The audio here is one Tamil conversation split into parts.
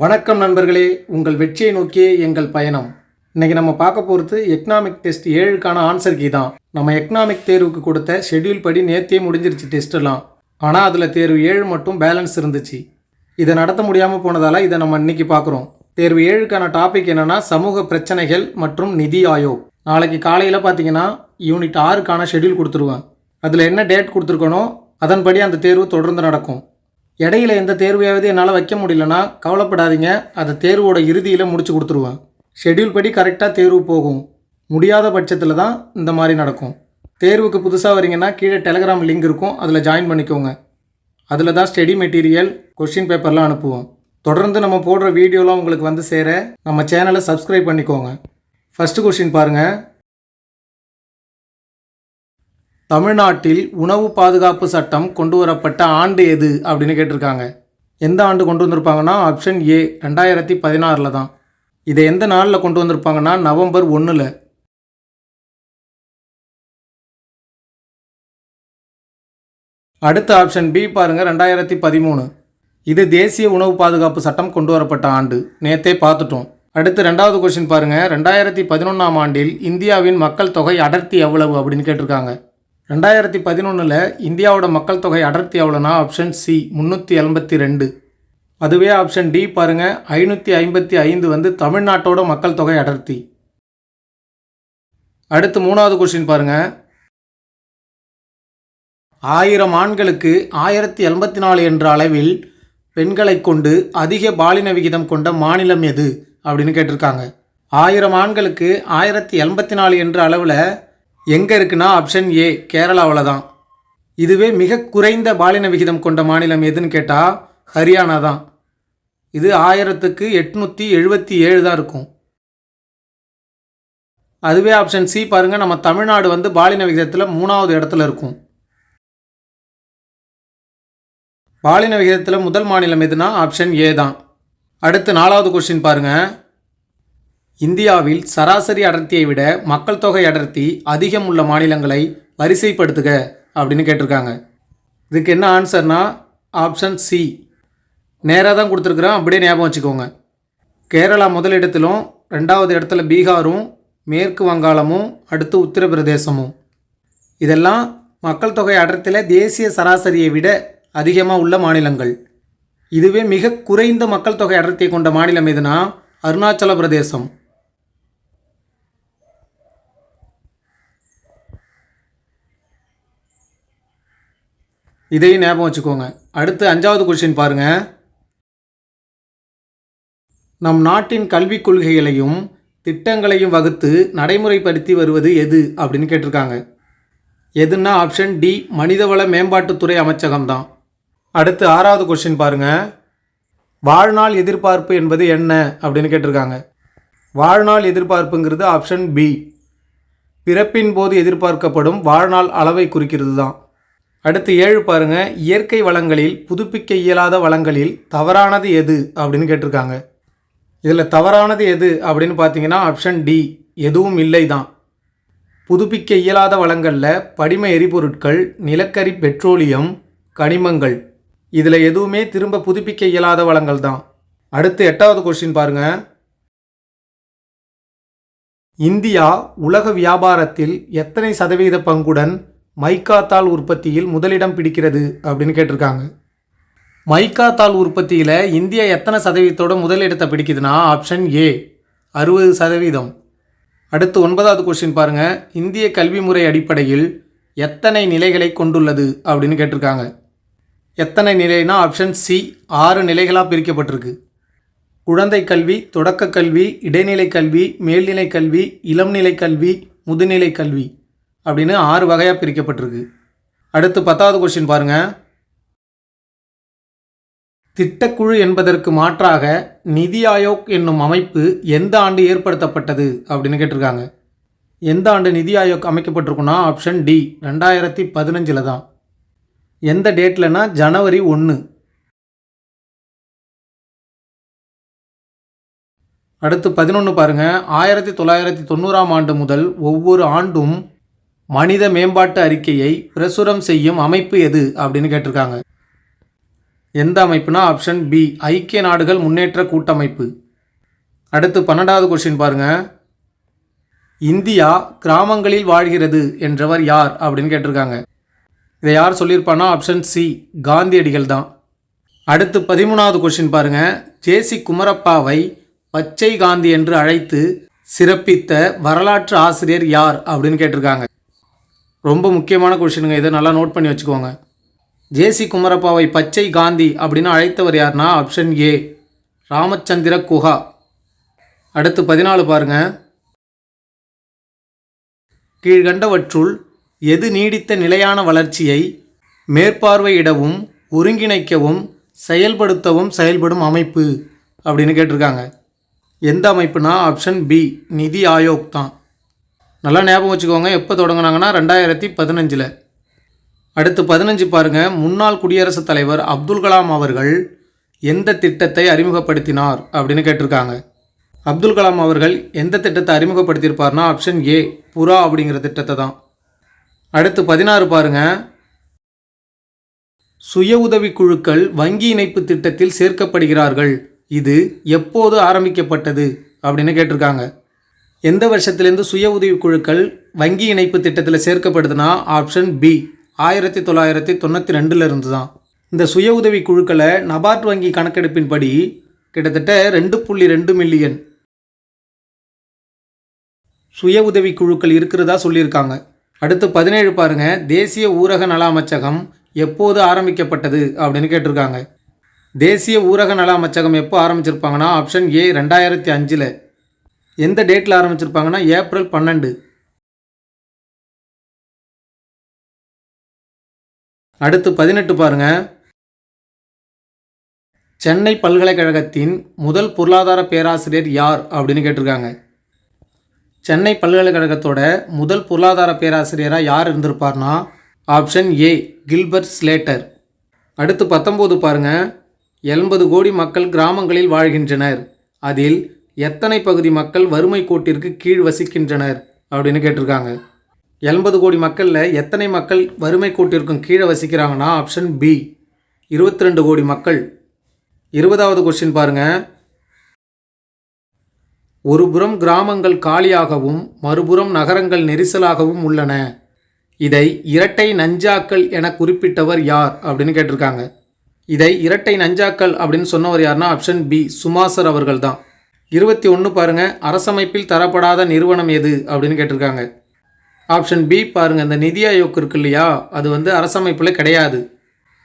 வணக்கம் நண்பர்களே. உங்கள் வெற்றியை நோக்கியே எங்கள் பயணம். இன்னைக்கு நம்ம பார்க்க போகிறது எக்கனாமிக் டெஸ்ட் ஏழுக்கான ஆன்சர் கீ தான். நம்ம எக்கனாமிக் தேர்வுக்கு கொடுத்த ஷெட்யூல் படி நேற்றே முடிஞ்சிருச்சு டெஸ்ட்டெல்லாம் ஆனால் அதில் தேர்வு ஏழு மட்டும் பேலன்ஸ் இருந்துச்சு. இதை நடத்த முடியாமல் போனதால் இதை நம்ம இன்றைக்கி பார்க்குறோம். தேர்வு ஏழுக்கான டாபிக் என்னென்னா சமூக பிரச்சனைகள் மற்றும் நிதி ஆயோக். நாளைக்கு காலையில் பார்த்தீங்கன்னா யூனிட் ஆறுக்கான ஷெட்யூல் கொடுத்துருவேன். அதில் என்ன டேட் கொடுத்துருக்கணும் அதன்படி அந்த தேர்வு தொடர்ந்து நடக்கும். இடையில எந்த தேர்வையாவது என்னால் வைக்க முடியலன்னா கவலைப்படாதீங்க. அதை தேர்வோட இறுதியில் முடிச்சு கொடுத்துருவேன். ஷெட்யூல் படி கரெக்டாக தேர்வு போகும். முடியாத பட்சத்தில் தான் இந்த மாதிரி நடக்கும். தேர்வுக்கு புதுசாக வரீங்கன்னா கீழே டெலகிராம் லிங்க் இருக்கும். அதில் ஜாயின் பண்ணிக்கோங்க. அதில் தான் ஸ்டடி மெட்டீரியல் கொஷின் பேப்பர்லாம் அனுப்புவோம். தொடர்ந்து நம்ம போடுற வீடியோலாம் உங்களுக்கு வந்து சேர நம்ம சேனலை சப்ஸ்கிரைப் பண்ணிக்கோங்க. ஃபஸ்ட்டு கொஷின் பாருங்கள் தமிழ்நாட்டில் உணவு பாதுகாப்பு சட்டம் கொண்டு வரப்பட்ட ஆண்டு எது அப்படின்னு கேட்டிருக்காங்க. எந்த ஆண்டு கொண்டு வந்திருப்பாங்கன்னா ஆப்ஷன் ஏ ரெண்டாயிரத்தி பதினாறில் தான். இதை எந்த நாளில் கொண்டு வந்திருப்பாங்கன்னா நவம்பர் ஒன்றில் அடுத்த ஆப்ஷன் பி பாருங்கள் ரெண்டாயிரத்தி பதிமூணு. இது தேசிய உணவு பாதுகாப்பு சட்டம் கொண்டு வரப்பட்ட ஆண்டு. நேத்தே பார்த்துட்டோம். அடுத்து ரெண்டாவது கொஸ்டின் பாருங்கள் ரெண்டாயிரத்தி பதினொன்றாம் ஆண்டில் இந்தியாவின் மக்கள் தொகை அடர்த்தி எவ்வளவு அப்படின்னு கேட்டிருக்காங்க. ரெண்டாயிரத்தி பதினொன்றில் இந்தியாவோட மக்கள் தொகை அடர்த்தி எவ்வளோனா ஆப்ஷன் சி முந்நூற்றி எண்பத்தி ரெண்டு. அதுவே ஆப்ஷன் டி பாருங்க ஐநூற்றி ஐம்பத்தி ஐந்து வந்து தமிழ்நாட்டோட மக்கள் தொகை அடர்த்தி. அடுத்து மூணாவது கொஸ்டின் பாருங்கள் ஆயிரம் ஆண்களுக்கு ஆயிரத்தி எண்பத்தி நாலு என்ற அளவில் பெண்களை கொண்டு அதிக பாலின விகிதம் கொண்ட மாநிலம் எது? அப்படின்னு கேட்டிருக்காங்க. ஆயிரம் ஆண்களுக்கு ஆயிரத்தி எண்பத்தி நாலு என்ற அளவில் எங்கே இருக்குன்னா ஆப்ஷன் ஏ கேரளாவில் தான் இதுவே மிக குறைந்த பாலின விகிதம் கொண்ட மாநிலம் எதுன்னு கேட்டால் ஹரியானா தான். இது ஆயிரத்துக்கு எட்நூற்றி எழுபத்தி ஏழு தான் இருக்கும். அதுவே ஆப்ஷன் சி பாருங்கள் நம்ம தமிழ்நாடு வந்து பாலின விகிதத்தில் மூணாவது இடத்துல இருக்கும். பாலின விகிதத்தில் முதல் மாநிலம் எதுனா ஆப்ஷன் ஏ தான். அடுத்து நாலாவது கொஸ்டின் பாருங்கள் இந்தியாவில் சராசரி அடர்த்தியை விட மக்கள் தொகை அடர்த்தி அதிகம் உள்ள மாநிலங்களை வரிசைப்படுத்துக அப்படின்னு கேட்டிருக்காங்க. இதுக்கு என்ன ஆன்சர்னா ஆப்ஷன் சி. நேராக தான் கொடுத்துருக்குறோம். அப்படியே ஞாபகம் வச்சுக்கோங்க. கேரளா முதலிடத்திலும் ரெண்டாவது இடத்துல பீகாரும் மேற்கு வங்காளமும் அடுத்து உத்தரப்பிரதேசமும். இதெல்லாம் மக்கள் தொகை அடர்த்தியில் தேசிய சராசரியை விட அதிகமாக உள்ள மாநிலங்கள். இதுவே மிக குறைந்த மக்கள் தொகை அடர்த்தியை கொண்ட மாநிலம் எதுனா அருணாச்சல பிரதேசம். இதையும் ஞாபகம் வச்சுக்கோங்க. அடுத்து அஞ்சாவது கொஷின் பாருங்கள் நம் நாட்டின் கல்விக் கொள்கைகளையும் திட்டங்களையும் வகுத்து நடைமுறைப்படுத்தி வருவது எது அப்படின்னு கேட்டிருக்காங்க. எதுன்னா ஆப்ஷன் டி மனிதவள மேம்பாட்டுத்துறை அமைச்சகம் தான். அடுத்து ஆறாவது கொஸ்டின் பாருங்கள் வாழ்நாள் எதிர்பார்ப்பு என்பது என்ன அப்படின்னு கேட்டிருக்காங்க. வாழ்நாள் எதிர்பார்ப்புங்கிறது ஆப்ஷன் பி பிறப்பின் போது எதிர்பார்க்கப்படும் வாழ்நாள் அளவை குறிக்கிறது தான் அடுத்து ஏழு பாருங்க. இயற்கை வளங்களில் புதுப்பிக்க இயலாத வளங்களில் தவறானது எது அப்படின்னு கேட்டிருக்காங்க. இதில் தவறானது எது அப்படின்னு பார்த்தீங்கன்னா ஆப்ஷன் டி எதுவும் இல்லை தான் புதுப்பிக்க இயலாத வளங்களில் படிம எரிபொருட்கள் நிலக்கரி பெட்ரோலியம் கனிமங்கள். இதில் எதுவுமே திரும்ப புதுப்பிக்க இயலாத வளங்கள் தான் அடுத்து எட்டாவது கொஸ்டின் பாருங்க. இந்தியா உலக வியாபாரத்தில் எத்தனை சதவீத பங்குடன் மைக்கா தாள் உற்பத்தியில் முதலிடம் பிடிக்கிறது அப்படின்னு கேட்டிருக்காங்க. மைக்கா தாள் உற்பத்தியில் இந்தியா எத்தனை சதவீதத்தோட முதலிடத்தை பிடிக்குதுன்னா ஆப்ஷன் ஏ அறுபது சதவீதம். அடுத்து ஒன்பதாவது கொஸ்டின் பாருங்கள் இந்திய கல்வி முறை அடிப்படையில் எத்தனை நிலைகளை கொண்டுள்ளது அப்படின்னு கேட்டிருக்காங்க. எத்தனை நிலைனா ஆப்ஷன் சி ஆறு நிலைகளாக பிரிக்கப்பட்டிருக்கு. குழந்தை கல்வி தொடக்க கல்வி இடைநிலை கல்வி மேல்நிலை கல்வி இளம்நிலை கல்வி முதுநிலை கல்வி. அப்படின்னு ஆறு வகையாக பிரிக்கப்பட்டிருக்கு. அடுத்து பத்தாவது கொஸ்டின் பாருங்க. திட்டக்குழு என்பதற்கு மாற்றாக நிதி ஆயோக் என்னும் அமைப்பு எந்த ஆண்டு ஏற்படுத்தப்பட்டது அப்படின்னு கேட்டிருக்காங்க. எந்த ஆண்டு நிதி ஆயோக் அமைக்கப்பட்டிருக்குன்னா ஆப்ஷன் டி ரெண்டாயிரத்தி பதினஞ்சில் தான். எந்த டேட்லனா ஜனவரி ஒன்று அடுத்து பதினொன்று பாருங்கள் ஆயிரத்தி தொள்ளாயிரத்தி தொண்ணூறாம் ஆண்டு முதல் ஒவ்வொரு ஆண்டும் மனித மேம்பாட்டு அறிக்கையை பிரசுரம் செய்யும் அமைப்பு எது அப்படின்னு கேட்டிருக்காங்க. எந்த அமைப்புனா ஆப்ஷன் பி ஐக்கிய நாடுகள் முன்னேற்ற கூட்டமைப்பு. அடுத்து பன்னெண்டாவது கொஸ்டின் பாருங்க. இந்தியா கிராமங்களில் வாழ்கிறது என்றவர் யார் அப்படின்னு கேட்டிருக்காங்க. இதை யார் சொல்லியிருப்பான்னா ஆப்ஷன் சி காந்தியடிகள் தான். அடுத்து பதிமூணாவது கொஸ்டின் பாருங்க. ஜேசி குமரப்பாவை பச்சை காந்தி என்று அழைத்து சிறப்பித்த வரலாற்று ஆசிரியர் யார் அப்படின்னு கேட்டிருக்காங்க. ரொம்ப முக்கியமான கொஷினுங்க. இதை நல்லா நோட் பண்ணி வச்சுக்கோங்க. ஜேசி குமரப்பாவை பச்சை காந்தி அப்படின்னு அழைத்தவர் யார்னா ஆப்ஷன் ஏ. ராமச்சந்திர குஹா. அடுத்து பதினாலு பாருங்க. கீழ்கண்டவற்றுள் எது நீடித்த நிலையான வளர்ச்சியை மேற்பார்வையிடவும் ஒருங்கிணைக்கவும் செயல்படுத்தவும் செயல்படும் அமைப்பு அப்படின்னு கேட்டிருக்காங்க. எந்த அமைப்புனா ஆப்ஷன் பி நிதி ஆயோக் தான். நல்லா ஞாபகம் வச்சுக்கோங்க எப்போ தொடங்குனாங்கன்னா ரெண்டாயிரத்தி பதினஞ்சில். அடுத்து பதினஞ்சு பாருங்க முன்னாள் குடியரசுத் தலைவர் அப்துல் கலாம் அவர்கள் எந்த திட்டத்தை அறிமுகப்படுத்தினார் அப்படின்னு கேட்டிருக்காங்க. அப்துல் கலாம் அவர்கள் எந்த திட்டத்தை அறிமுகப்படுத்தியிருப்பார்னா ஆப்ஷன் ஏ புறா அப்படிங்கிற திட்டத்தை தான். அடுத்து பதினாறு பாருங்க சுய உதவி குழுக்கள் வங்கி இணைப்பு திட்டத்தில் சேர்க்கப்படுகிறார்கள். இது எப்போது ஆரம்பிக்கப்பட்டது அப்படின்னு கேட்டிருக்காங்க. எந்த வருஷத்துலேருந்து சுய உதவி குழுக்கள் வங்கி இணைப்பு திட்டத்தில் சேர்க்கப்படுதுன்னா ஆப்ஷன் பி ஆயிரத்தி தொள்ளாயிரத்தி தொண்ணூற்றி ரெண்டில் இருந்து தான் இந்த சுய உதவி குழுக்களை நபார்ட் வங்கி கணக்கெடுப்பின்படி கிட்டத்தட்ட ரெண்டு புள்ளி ரெண்டு மில்லியன் சுய உதவி குழுக்கள் இருக்கிறதா சொல்லியிருக்காங்க. அடுத்து பதினேழு பாருங்கள் தேசிய ஊரக நல அமைச்சகம் எப்போது ஆரம்பிக்கப்பட்டது அப்படின்னு கேட்டிருக்காங்க. தேசிய ஊரக நல அமைச்சகம் எப்போ ஆரம்பிச்சிருப்பாங்கன்னா ஆப்ஷன் ஏ ரெண்டாயிரத்தி அஞ்சில். எந்த டேட்டில் ஆரம்பிச்சிருப்பாங்கன்னா ஏப்ரல் பன்னெண்டு. அடுத்து பதினெட்டு பாருங்க. சென்னை பல்கலைக்கழகத்தின் முதல் பொருளாதார பேராசிரியர் யார் அப்படின்னு கேட்டிருக்காங்க. சென்னை பல்கலைக்கழகத்தோட முதல் பொருளாதார பேராசிரியராக யார் இருந்திருப்பார்னா ஆப்ஷன் ஏ கில்பர்ட் ஸ்லேட்டர். அடுத்து பத்தொம்போது பாருங்கள் எண்பது கோடி மக்கள் கிராமங்களில் வாழ்கின்றனர். அதில் எத்தனை பகுதி மக்கள் வறுமை கோட்டிற்கு கீழ் வசிக்கின்றனர் அப்படின்னு கேட்டிருக்காங்க. எண்பது கோடி மக்களில் எத்தனை மக்கள் வறுமை கோட்டிற்கும் கீழே வசிக்கிறாங்கன்னா ஆப்ஷன் பி இருபத்தி ரெண்டு கோடி மக்கள். இருபதாவது கொஸ்டின் பாருங்க. ஒருபுறம் கிராமங்கள் காலியாகவும் மறுபுறம் நகரங்கள் நெரிசலாகவும் உள்ளன. இதை இரட்டை நஞ்சாக்கள் என குறிப்பிட்டவர் யார் அப்படின்னு கேட்டிருக்காங்க. இதை இரட்டை நஞ்சாக்கள் அப்படின்னு சொன்னவர் யாருன்னா ஆப்ஷன் பி சுமாசர் அவர்கள் தான் இருபத்தி ஒன்று பாருங்கள் அரசமைப்பில் தரப்படாத நிறுவனம் எது? அப்படின்னு கேட்டிருக்காங்க. ஆப்ஷன் பி பாருங்கள் இந்த நிதி ஆயோக் இருக்கு இல்லையா? அது வந்து அரசமைப்பில் கிடையாது.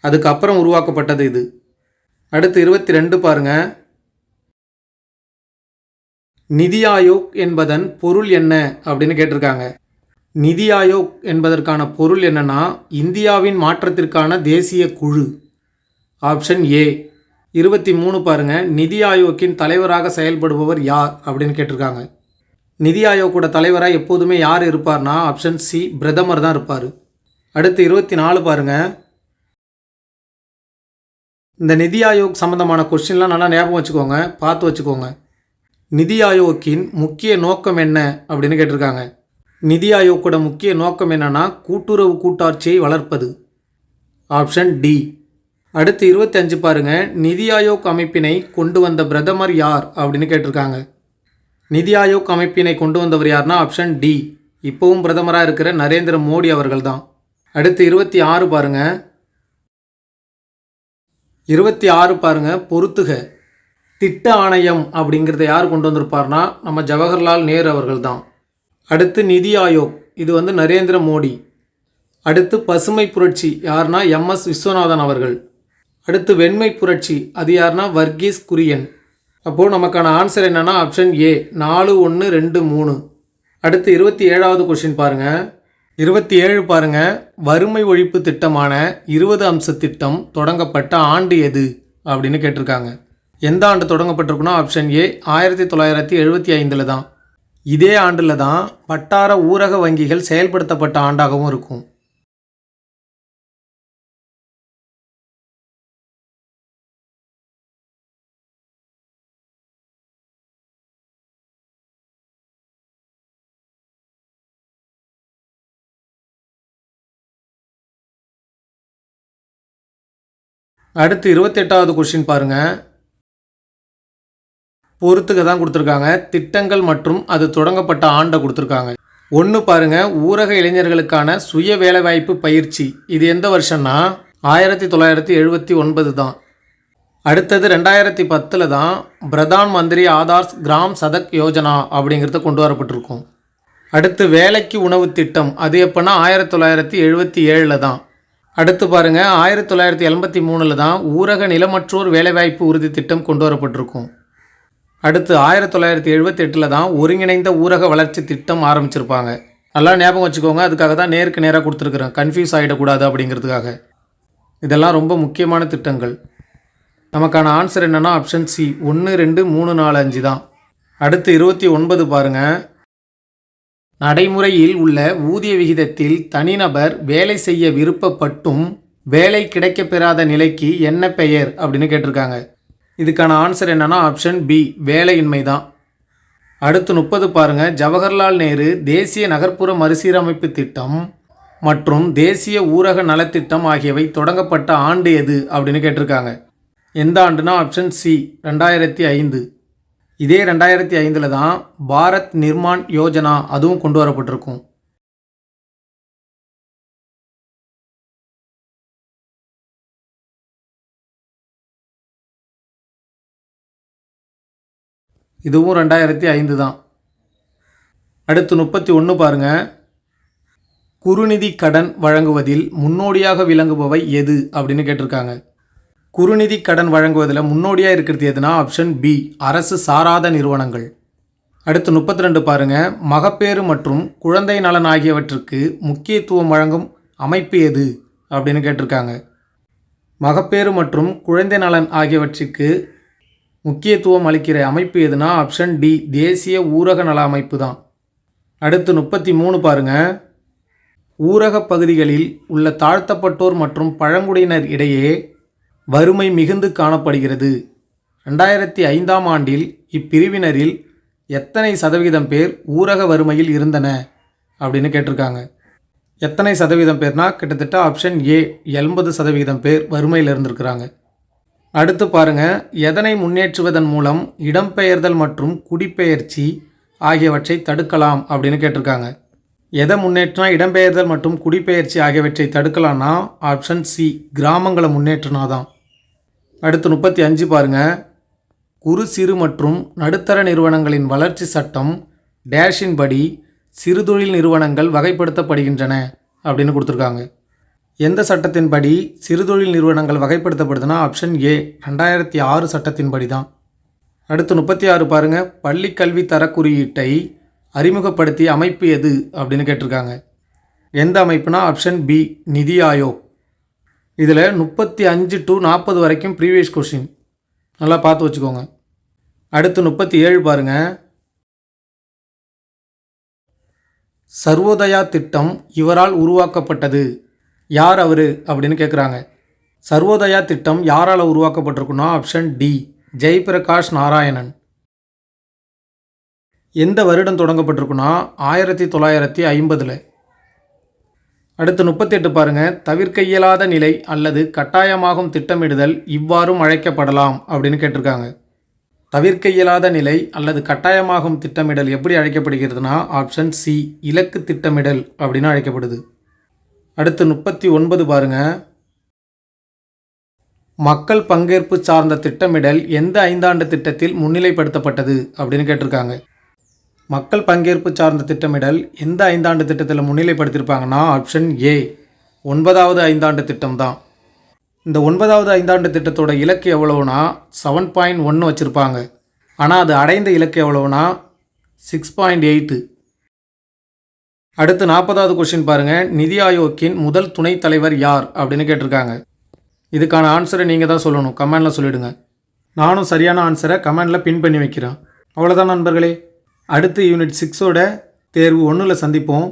அதுக்கப்புறம் உருவாக்கப்பட்டது இது. அடுத்து இருபத்தி ரெண்டு பாருங்க. நிதி ஆயோக் என்பதன் பொருள் என்ன? அப்படின்னு கேட்டிருக்காங்க. நிதி ஆயோக் என்பதற்கான பொருள் என்னென்னா இந்தியாவின் மாற்றத்திற்கான தேசிய குழு. Option A. இருபத்தி மூணு பாருங்கள் நிதி ஆயோக்கின் தலைவராக செயல்படுபவர் யார் அப்படின்னு கேட்டிருக்காங்க. நிதி ஆயோக்கோட தலைவராக எப்போதுமே யார் இருப்பார்னா ஆப்ஷன் சி பிரதமர் தான் இருப்பார். அடுத்து இருபத்தி நாலு பாருங்க. இந்த நிதி ஆயோக் சம்மந்தமான கொஸ்டின்லாம் நல்லா ஞாபகம் வச்சுக்கோங்க. பார்த்து வச்சுக்கோங்க. நிதி ஆயோக்கின் முக்கிய நோக்கம் என்ன அப்படின்னு கேட்டிருக்காங்க. நிதி ஆயோக்கோட முக்கிய நோக்கம் என்னன்னா கூட்டுறவு கூட்டாட்சியை வளர்ப்பது. ஆப்ஷன் டி அடுத்து இருபத்தஞ்சு பாருங்க. நிதி ஆயோக் அமைப்பினை கொண்டு வந்த பிரதமர் யார் அப்படின்னு கேட்டிருக்காங்க. நிதி ஆயோக் அமைப்பினை கொண்டு வந்தவர் யார்னா ஆப்ஷன் டி. இப்போவும் பிரதமராக இருக்கிற நரேந்திர மோடி அவர்கள் தான் அடுத்து இருபத்தி ஆறு பாருங்க. இருபத்தி ஆறு பாருங்க. பொறுத்துக. திட்ட ஆணையம் அப்படிங்கிறத யார் கொண்டு வந்திருப்பார்னா நம்ம ஜவஹர்லால் நேரு அவர்கள் தான் அடுத்து நிதி ஆயோக். இது வந்து நரேந்திர மோடி. அடுத்து பசுமை புரட்சி யாருன்னா எம்எஸ் விஸ்வநாதன் அவர்கள். அடுத்து வெண்மை புரட்சி. அது யாருன்னா வர்கீஸ் குரியன். அப்போது நமக்கான ஆன்சர் என்னென்னா ஆப்ஷன் ஏ நாலு ஒன்று ரெண்டு மூணு. அடுத்து இருபத்தி ஏழாவது கொஷின் பாருங்கள் இருபத்தி ஏழு பாருங்க. வறுமை ஒழிப்பு திட்டமான இருபது அம்ச திட்டம் தொடங்கப்பட்ட ஆண்டு எது? அப்படின்னு கேட்டிருக்காங்க. எந்த ஆண்டு தொடங்கப்பட்டிருக்குன்னா ஆப்ஷன் ஏ ஆயிரத்தி தொள்ளாயிரத்தி எழுபத்தி ஐந்தில் தான் இதே ஆண்டில் தான் வட்டார ஊரக வங்கிகள் செயல்படுத்தப்பட்ட ஆண்டாகவும் இருக்கும். அடுத்து இருபத்தெட்டாவது கொஷின் பாருங்கள் பொறுத்துக்க தான் கொடுத்துருக்காங்க. திட்டங்கள் மற்றும் அது தொடங்கப்பட்ட ஆண்டை கொடுத்துருக்காங்க. ஒன்று பாருங்கள் ஊரக இளைஞர்களுக்கான சுய வேலைவாய்ப்பு பயிற்சி. இது எந்த வருஷம்னா? ஆயிரத்தி தொள்ளாயிரத்தி எழுபத்தி ஒன்பது தான். அடுத்தது ரெண்டாயிரத்தி பத்தில் தான் பிரதான் மந்திரி ஆதார்ஸ் கிராம் சதக் யோஜனா அப்படிங்கிறத கொண்டு வரப்பட்டிருக்கும். அடுத்து வேலைக்கு உணவு திட்டம். அது எப்போனா ஆயிரத்தி தொள்ளாயிரத்தி எழுபத்தி ஏழில் தான். அடுத்து பாருங்கள் ஆயிரத்தி தொள்ளாயிரத்தி எண்பத்தி மூணில் தான் ஊரக நிலமற்றோர் வேலைவாய்ப்பு உறுதி திட்டம் கொண்டு வரப்பட்டிருக்கும். அடுத்து ஆயிரத்தி தொள்ளாயிரத்தி எழுபத்தி எட்டில் தான் ஒருங்கிணைந்த ஊரக வளர்ச்சி திட்டம் ஆரம்பிச்சிருப்பாங்க. நல்லா ஞாபகம் வச்சுக்கோங்க அதுக்காக தான் நேருக்கு நேராக கொடுத்துருக்குறேன். கன்ஃபியூஸ் ஆகிடக்கூடாது அப்படிங்கிறதுக்காக. இதெல்லாம் ரொம்ப முக்கியமான திட்டங்கள். நமக்கான ஆன்சர் என்னென்னா ஆப்ஷன் சி ஒன்று ரெண்டு மூணு நாலு அஞ்சு தான். அடுத்து இருபத்தி ஒன்பது பாருங்கள் நடைமுறையில் உள்ள ஊதிய விகிதத்தில் தனிநபர் வேலை செய்ய விருப்பப்பட்டும் வேலை கிடைக்கப்பெறாத நிலைக்கு என்ன பெயர் அப்படின்னு கேட்டிருக்காங்க. இதுக்கான ஆன்சர் என்னன்னா ஆப்ஷன் பி வேலையின்மை தான் அடுத்து முப்பது பாருங்க. ஜவஹர்லால் நேரு தேசிய நகர்ப்புற மறுசீரமைப்பு திட்டம் மற்றும் தேசிய ஊரக நலத்திட்டம் ஆகியவை தொடங்கப்பட்ட ஆண்டு எது அப்படின்னு கேட்டிருக்காங்க. எந்த ஆண்டுனா ஆப்ஷன் சி ரெண்டாயிரத்தி ஐந்து. இதே ரெண்டாயிரத்தி ஐந்தில் தான் பாரத் நிர்மாண் யோஜனா அதுவும் கொண்டு வரப்பட்டிருக்கும். இதுவும் ரெண்டாயிரத்தி ஐந்து தான். அடுத்து முப்பத்தி ஒன்று பாருங்க. குறுநிதி கடன் வழங்குவதில் முன்னோடியாக விளங்குபவை எது அப்படின்னு கேட்டிருக்காங்க. குறுநிதி கடன் வழங்குவதில் முன்னோடியாக இருக்கிறது எதுனா ஆப்ஷன் பி அரசு சாராத நிறுவனங்கள். அடுத்து முப்பத்தி ரெண்டு பாருங்கள் மகப்பேறு மற்றும் குழந்தை நலன் ஆகியவற்றுக்கு முக்கியத்துவம் வழங்கும் அமைப்பு எது? அப்படின்னு கேட்டிருக்காங்க. மகப்பேறு மற்றும் குழந்தை நலன் ஆகியவற்றுக்கு முக்கியத்துவம் அளிக்கிற அமைப்பு எதுனா ஆப்ஷன் டி தேசிய ஊரக நல அமைப்பு தான். அடுத்து முப்பத்தி மூணு பாருங்கள் ஊரகப் பகுதிகளில் உள்ள தாழ்த்தப்பட்டோர் மற்றும் பழங்குடியினர் இடையே வறுமை மிகுந்து காணப்படுகிறது. ரெண்டாயிரத்தி ஐந்தாம் ஆண்டில் இப்பிரிவினரில் எத்தனை சதவிகிதம் பேர் ஊரக வறுமையில் இருந்தன அப்படின்னு கேட்டிருக்காங்க. எத்தனை சதவீதம் பேர்னா கிட்டத்தட்ட ஆப்ஷன் ஏ எண்பது சதவிகிதம் பேர் வறுமையில் இருந்திருக்கிறாங்க. அடுத்து பாருங்க எதனை முன்னேற்றுவதன் மூலம் இடம்பெயர்தல் மற்றும் குடிபெயர்ச்சி ஆகியவற்றை தடுக்கலாம் அப்படின்னு கேட்டிருக்காங்க. எதை முன்னேற்றினா இடம்பெயர்தல் மற்றும் குடிபெயர்ச்சி ஆகியவற்றை தடுக்கலாம்னா ஆப்ஷன் சி கிராமங்களை முன்னேற்றினா தான் அடுத்து முப்பத்தி அஞ்சு பாருங்கள் குறு சிறு மற்றும் நடுத்தர நிறுவனங்களின் வளர்ச்சி சட்டம் டேஷின் படி சிறுதொழில் நிறுவனங்கள் வகைப்படுத்தப்படுகின்றன அப்படின்னு கொடுத்துருக்காங்க. எந்த சட்டத்தின்படி சிறுதொழில் நிறுவனங்கள் வகைப்படுத்தப்படுதுன்னா ஆப்ஷன் ஏ ரெண்டாயிரத்தி ஆறு சட்டத்தின்படி தான். அடுத்து முப்பத்தி ஆறு பாருங்கள் பள்ளி கல்வி தர குறியீட்டை அறிமுகப்படுத்திய அமைப்பு எது அப்படின்னு கேட்டிருக்காங்க. எந்த அமைப்புனா ஆப்ஷன் பி நிதி ஆயோக். இதில் முப்பத்தி அஞ்சு டு நாற்பது வரைக்கும் ப்ரீவியஸ் கொஷின் நல்லா பார்த்து வச்சுக்கோங்க. அடுத்து முப்பத்தி ஏழு பாருங்கள் சர்வோதயா திட்டம் இவரால் உருவாக்கப்பட்டது. யார் அவர்? அப்படின்னு கேட்குறாங்க சர்வோதயா திட்டம் யாரால் உருவாக்கப்பட்டிருக்குன்னா ஆப்ஷன் டி ஜெய்பிரகாஷ் நாராயணன். எந்த வருடம் தொடங்கப்பட்டிருக்குன்னா ஆயிரத்தி தொள்ளாயிரத்தி ஐம்பதில். அடுத்து முப்பத்தெட்டு பாருங்க. தவிர்க்க இயலாத நிலை அல்லது கட்டாயமாகும் திட்டமிடுதல் இவ்வாறும் அழைக்கப்படலாம் அப்படின்னு கேட்டிருக்காங்க. தவிர்க்க இயலாத நிலை அல்லது கட்டாயமாகும் திட்டமிடல் எப்படி அழைக்கப்படுகிறதுனா ஆப்ஷன் சி இலக்கு திட்டமிடல் அப்படின்னு அழைக்கப்படுது. அடுத்து முப்பத்தி ஒன்பது பாருங்க. மக்கள் பங்கேற்பு சார்ந்த திட்டமிடல் எந்த ஐந்தாண்டு திட்டத்தில் முன்னிலைப்படுத்தப்பட்டது அப்படின்னு கேட்டிருக்காங்க. மக்கள் பங்கேற்பு சார்ந்த திட்டமிடல் எந்த ஐந்தாண்டு திட்டத்தில் முன்னிலைப்படுத்தியிருப்பாங்கன்னா ஆப்ஷன் ஏ ஒன்பதாவது ஐந்தாண்டு திட்டம் தான் இந்த ஒன்பதாவது ஐந்தாண்டு திட்டத்தோட இலக்கு எவ்வளோனா செவன் பாயிண்ட் ஒன்று வச்சுருப்பாங்க. ஆனால் அது அடைந்த இலக்கு எவ்வளோனா சிக்ஸ் பாயிண்ட் எயிட்டு அடுத்து நாற்பதாவது கொஸ்டின் பாருங்கள் நிதி ஆயோக்கின் முதல் துணைத் தலைவர் யார் அப்படின்னு கேட்டிருக்காங்க. இதுக்கான ஆன்சரை நீங்கள் தான் சொல்லணும். கமெண்டில் சொல்லிவிடுங்க நானும் சரியான ஆன்சரை கமெண்டில் பின் பண்ணி வைக்கிறேன். அவ்வளோதான் நண்பர்களே. அடுத்து யூனிட் சிக்ஸோட தேர்வு ஒன்றில் சந்திப்போம்.